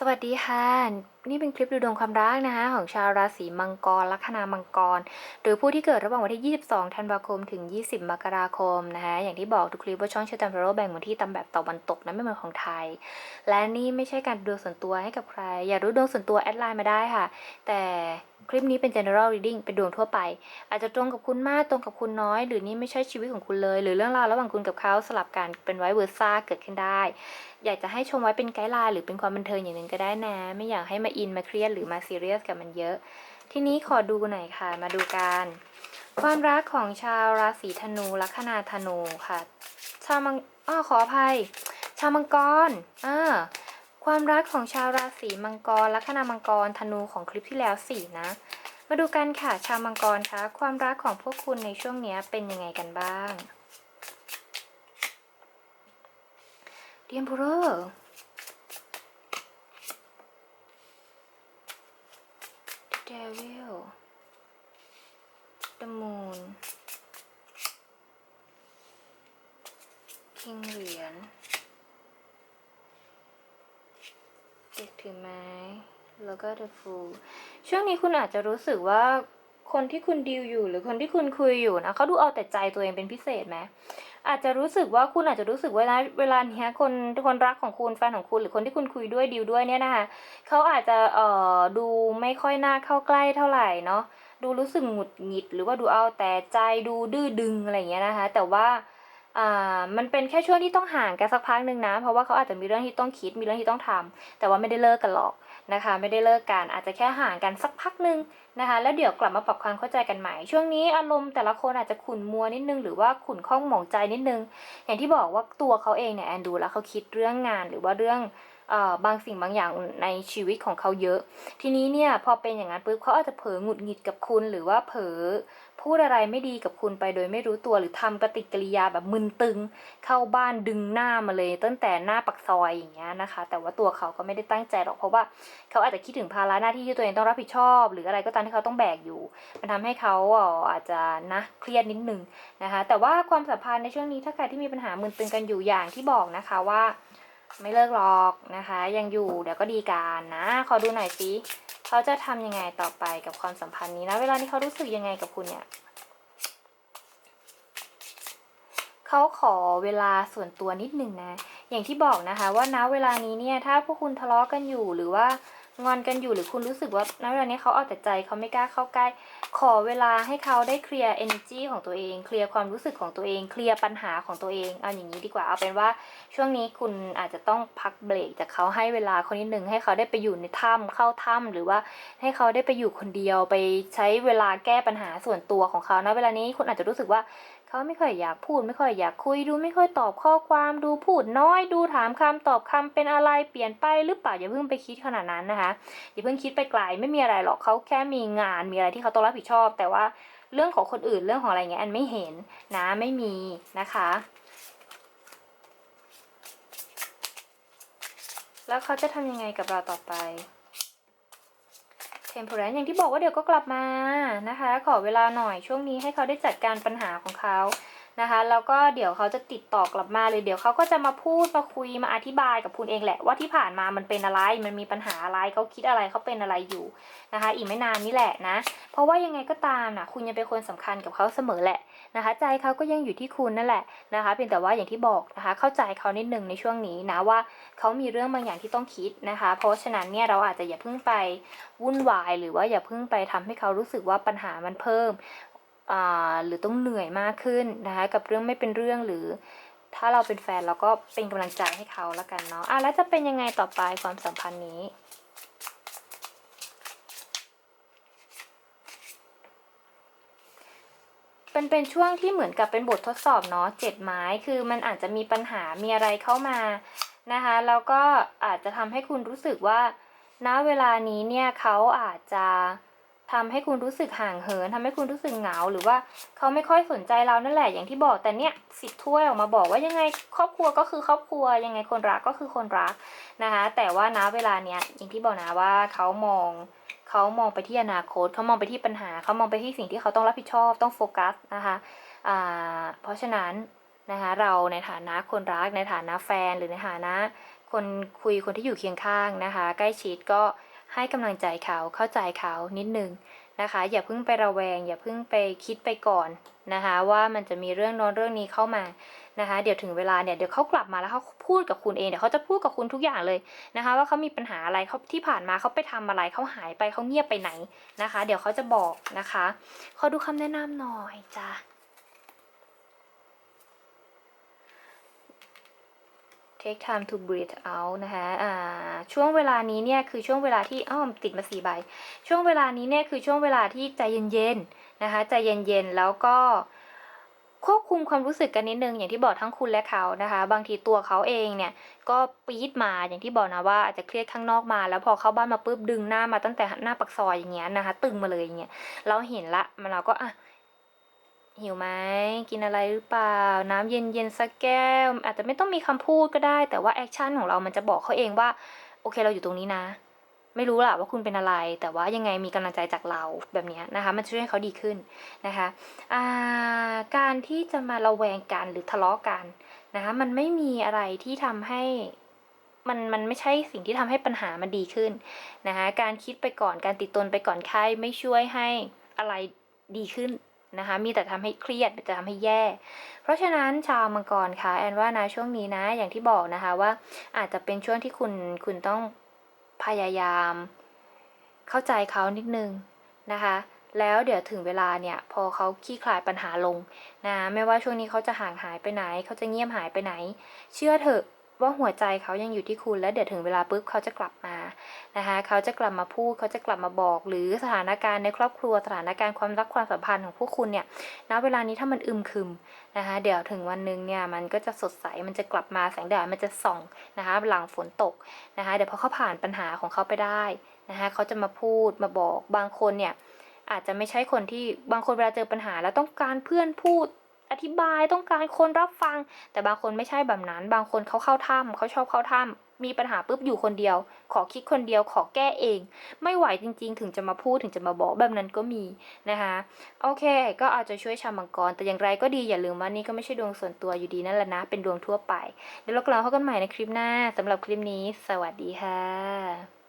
สวัสดีค่ะ นี่เป็นคลิปดูดวงความรักนะคะของชาวราศีมังกร ลัคนามังกร หรือผู้ที่เกิดระหว่างวันที่ 22 ธันวาคม ถึง 20 มกราคมนะคะอย่างที่บอกทุกคลิปว่าช่องเชตันเพโรแบ่งวันที่ตามแบบตะวันตกนะไม่เหมือนของไทย และนี่ไม่ใช่การดูดวงส่วนตัวให้กับใคร อยากรู้ดวงส่วนตัวแอดไลน์มาได้ค่ะ แต่ คลิปนี้เป็น general reading เป็นดวงทั่วไป อาจจะตรงกับคุณมากตรงกับคุณน้อย หรือนี่ไม่ใช่ชีวิตของคุณเลย หรือเรื่องราวระหว่างคุณกับเขาสลับกันเป็นไวเวอร์ซ่าเกิดขึ้นได้ อยากจะให้ชมไว้เป็นไกด์ไลน์หรือเป็นความบันเทิงอย่างหนึ่งก็ได้นะ ไม่อยากให้มาอินมาเครียดหรือมาซีเรียสกับมันเยอะ ทีนี้ขอดูหน่อยค่ะ มาดูกันความรักของชาวราศีธนูลัคนาธนูค่ะ ชาวมังอ้อขออภัย ชาวมังกรอ่า ความรักของชาวราศีมังกรลัคนามังกรธนูของคลิปที่แล้วสี่นะ มาดูกันค่ะชาวมังกรคะความรักของพวกคุณในช่วงนี้เป็นยังไงกันบ้างเดียมพูเรอร์ The Devil The Moon King เหรียญเด็ก ถือไม้ แล้วก็ The Fool ช่วงนี้คุณอาจจะรู้สึกว่าคนที่คุณดีลอยู่หรือคนที่คุณคุยอยู่นะเขาดูเอาแต่ใจตัวเองเป็นพิเศษไหมอาจจะรู้สึกว่าคุณอาจจะรู้สึกว่านะเวลาเนี้ยคนคนรักของคุณแฟนของคุณหรือคนที่คุณคุยด้วยดีลด้วยเนี่ยนะคะเขาอาจจะเอ่อดูไม่ค่อยน่าเข้าใกล้เท่าไหร่เนาะดูรู้สึกหงุดหงิด หรือว่าดูเอาแต่ใจดูดื้อดึงอะไรอย่างเงี้ยนะคะ แต่ว่าอ่า มันเป็นแค่ช่วงที่ต้องห่างกันสักพักหนึ่งนะ เพราะว่าเขาอาจจะมีเรื่องที่ต้องคิดมีเรื่องที่ต้องทำแต่ว่าไม่ได้เลิกกันหรอกนะคะ ไม่ได้เลิกกันอาจจะแค่ห่างกันสักพักหนึ่งนะคะ แล้วเดี๋ยวกลับมาปรับความเข้าใจกันใหม่ ช่วงนี้อารมณ์แต่ละคนอาจจะขุ่นมัวนิดนึงหรือว่าขุ่นข้องหมองใจนิดนึง อย่างที่บอกว่าตัวเขาเองเนี่ยแอนดูแล้วเขาคิดเรื่องงานหรือว่าเรื่อง บางสิ่งบางอย่างในชีวิตของเขาเยอะ ทีนี้เนี่ยพอเป็นอย่างนั้นปุ๊บเขาอาจจะเผลอหงุดหงิดกับคุณ หรือว่าเผลอพูดอะไรไม่ดีกับคุณไปโดยไม่รู้ตัวหรือทำปฏิกิริยาแบบมึนตึง เข้าบ้านดึงหน้ามาเลย ตั้งแต่หน้าปักซอยอย่างเงี้ยนะคะ แต่ว่าตัวเขาก็ไม่ได้ตั้งใจหรอกเพราะว่าเขาอาจจะคิดถึงภาระหน้าที่ที่ตัวเองต้องรับผิดชอบ หรืออะไรก็ตามที่เขาต้องแบกอยู่ มันทำให้เขาอาจจะนะเครียดนิดนึงนะคะ แต่ว่าความสัมพันธ์ในช่วงนี้ถ้าใครที่มีปัญหามึนตึงกันอยู่อย่างที่บอกนะคะว่า ไม่เลิกหรอกนะคะ ยังอยู่เดี๋ยวก็ดีกันนะ ขอดูหน่อยสิเขาจะทำยังไงต่อไปกับความสัมพันธ์นี้นะ เวลาที่เขารู้สึกยังไงกับคุณเนี่ยเขาขอเวลาส่วนตัวนิดนึงนะ อย่างที่บอกนะคะ ว่าณเวลานี้เนี่ย ถ้าพวกคุณทะเลาะกันอยู่หรือว่า งอนกันอยู่หรือคุณรู้สึกว่าณเวลานี้เขาเอาแต่ใจเขาไม่กล้าเข้าใกล้ ขอเวลาให้เขาได้เคลียร์ energy ของตัวเอง เคลียร์ความรู้สึกของตัวเอง เคลียร์ปัญหาของตัวเองเอาอย่างนี้ดีกว่าเอาเป็นว่า ช่วงนี้คุณอาจจะต้องพักเบรกจากเขาให้เวลาคนนิดหนึ่งให้เขาได้ไปอยู่ในถ้ำเข้าถ้ำหรือว่าให้เขาได้ไปอยู่คนเดียวไปใช้เวลาแก้ปัญหาส่วนตัวของเขานเวลานี้คุณอาจจะรู้สึกว่า เขาไม่ค่อยอยากพูดไม่ค่อยอยากคุยดูไม่ค่อยตอบข้อความดูพูดน้อยดูถามคำตอบคำเป็นอะไรเปลี่ยนไปหรือเปล่าอย่าเพิ่งไปคิดขนาดนั้นนะคะอย่าเพิ่งคิดไปไกลไม่มีอะไรหรอกเขาแค่มีงานมีอะไรที่เขาต้องรับผิดชอบ แต่ว่าเรื่องของคนอื่นเรื่องของอะไรเงี้ยอันไม่เห็นนะไม่มีนะคะแล้วเขาจะทำยังไงกับเราต่อไป เทมเพลนอย่างที่บอกว่าเดี๋ยวก็กลับมานะคะ ขอเวลาหน่อยช่วงนี้ให้เขาได้จัดการปัญหาของเขา นะคะแล้วก็เดี๋ยวเขาจะติดต่อกลับมาเลยเดี๋ยวเขาก็จะมาพูดมาคุยมาอธิบายกับคุณเองแหละว่าที่ผ่านมามันเป็นอะไร มันมีปัญหาอะไรเขาคิดอะไรเขาเป็นอะไรอยู่นะคะ อีกไม่นานนี่แหละนะ เพราะว่ายังไงก็ตามนะคุณยังเป็นคนสำคัญกับเขาเสมอแหละนะคะ ใจเขาก็ยังอยู่ที่คุณนั่นแหละนะคะเพียงแต่ว่าอย่างที่บอกนะคะ เข้าใจเขานิดหนึ่งในช่วงนี้นะว่าเขามีเรื่องบางอย่างที่ต้องคิดนะคะ เพราะฉะนั้นเนี่ยเราอาจจะอย่าเพิ่งไปวุ่นวาย หรือว่าอย่าเพิ่งไปทำให้เขารู้สึกว่าปัญหามันเพิ่ม หรือต้องเหนื่อยมากขึ้นนะคะกับเรื่องไม่เป็นเรื่องหรือ ถ้าเราเป็นแฟนเราก็เป็นกำลังใจให้เขาแล้วกันเนาะอะแล้วจะเป็นยังไงต่อไปความสัมพันธ์นี้เป็นเป็นช่วงที่เหมือนกับเป็นบททดสอบเนาะเจ็ดไม้คือมันอาจจะมีปัญหามีอะไรเข้ามานะคะแล้วก็อาจจะทำให้คุณรู้สึกว่าณเวลานี้เนี่ยเขาอาจจะ ทำให้คุณรู้สึกห่างเหินทำให้คุณรู้สึกเหงา หรือว่าเขาไม่ค่อยสนใจเรานั่นแหละอย่างที่บอกแต่เนี่ยสิบถ้วยออกมาบอกว่ายังไงครอบครัวก็คือครอบครัวยังไงคนรักก็คือคนรักนะคะ แต่ว่าณเวลาเนี้ยอย่างที่บอกนะว่าเขามองเขามองไปที่อนาคตเขามองไปที่ปัญหาเขามองไปที่สิ่งที่เขาต้องรับผิดชอบต้องโฟกัสนะคะอ่าเพราะฉะนั้นนะคะเราในฐานะคนรักในฐานะแฟนหรือในฐานะ คนคุยคนที่อยู่เคียงข้างนะคะ ใกล้ชิดก็ ให้กำลังใจเขาเข้าใจเขานิดนึงนะคะ อย่าเพิ่งไประแวง อย่าเพิ่งไปคิดไปก่อนนะคะ ว่ามันจะมีเรื่องโน้นเรื่องนี้เข้ามานะคะ เดี๋ยวถึงเวลาเนี่ยเดี๋ยวเขากลับมาแล้วเขาพูดกับคุณเองเดี๋ยวเขาจะพูดกับคุณทุกอย่างเลยนะคะ ว่าเขามีปัญหาอะไรเขาที่ผ่านมาเขาไปทำอะไรเขาหายไปเขาเงียบไปไหนนะคะ เดี๋ยวเขาจะบอกนะคะ ขอดูคำแนะนำหน่อยจ้ะ take time to breathe out นะคะอ่าช่วงเวลานี้เนี่ยคือช่วงเวลาที่อ้อมติดมาสี่ใบ ช่วงเวลานี้เนี่ยคือช่วงเวลาที่ใจเย็นๆนะคะใจเย็นๆแล้วก็ควบคุมความรู้สึกกันนิดนึงอย่างที่บอกทั้งคุณและเขานะคะ บางทีตัวเขาเองเนี่ยก็ปี๊ดมาอย่างที่บอกนะว่าอาจจะเครียดข้างนอกมา แล้วพอเข้าบ้านมาปุ๊บดึงหน้ามาตั้งแต่หน้าปักซอยอย่างเงี้ยนะคะ ตึงมาเลยอย่างเงี้ยเราเห็นละมันเราก็อะ หิวไหมกินอะไรหรือเปล่า น้ำเย็นๆสักแก้ว อาจจะไม่ต้องมีคำพูดก็ได้ แต่ว่าแอคชั่นของเรามันจะบอกเขาเองว่า โอเคเราอยู่ตรงนี้นะ ไม่รู้ล่ะว่าคุณเป็นอะไร แต่ว่ายังไงมีกำลังใจจากเราแบบนี้นะคะ มันช่วยให้เขาดีขึ้นนะคะาการที่จะมาระแวงกันหรือทะเลาะกันนะคะมันไม่มีอะไรที่ทำให้มันมันไม่ใช่สิ่งที่ทำให้ปัญหามันดีขึ้นนะคะการคิดไปก่อนการติดตนไปก่อนใครไม่ช่วยให้อะไรดีขึ้น นะคะ มีแต่ทำให้เครียดจะทำให้แย่ เพราะฉะนั้นชาวมังกรคะแอนว่านะช่วงนี้นะ อย่างที่บอกนะคะว่าอาจจะเป็นช่วงที่คุณคุณต้องพยายาม เข้าใจเขานิดนึงนะคะแล้วเดี๋ยวถึงเวลาเนี่ยพอเขาขี้คลายปัญหาลงนะไม่ว่าช่วงนี้เขาจะห่างหายไปไหน เขาจะเงียบหายไปไหน เชื่อเถอะ ว่าหัวใจเขายังอยู่ที่คุณแล้วเดี๋ยวถึงเวลาปุ๊บเขาจะกลับมานะคะเขาจะกลับมาพูดเขาจะกลับมาบอก หรือสถานการณ์ในครอบครัวสถานการณ์ความรักความสัมพันธ์ของพวกคุณเนี่ยณเวลานี้ถ้ามันอึมครึมนะคะเดี๋ยวถึงวันหนึ่งเนี่ยมันก็จะสดใสมันจะกลับมาแสงแดดมันจะส่องนะคะหลังฝนตกนะคะเดี๋ยวพอเขาผ่านปัญหาของเขาไปได้นะคะเขาจะมาพูดมาบอกบางคนเนี่ยอาจจะไม่ใช่คนที่บางคนเวลาเจอปัญหาแล้วต้องการเพื่อนพูด อธิบายต้องการคนรับฟัง แต่บางคนไม่ใช่แบบนั้น บางคนเขาเข้าถ้ำเขาชอบเข้าถ้ำมีปัญหาปุ๊บอยู่คนเดียว ขอคิดคนเดียวขอแก้เอง ไม่ไหวจริง ๆ ถึงจะมาพูดถึงจะมาบอกแบบนั้นก็มีนะคะโอเค ก็อาจจะช่วยชาวมังกร แต่อย่างไรก็ดีอย่าลืมว่านี่ก็ไม่ใช่ดวงส่วนตัวอยู่ดีนั่นแหละนะ เป็นดวงทั่วไป เดี๋ยวเรากลับมาพบกันใหม่ในคลิปหน้าสำหรับคลิปนี้ สวัสดีค่ะ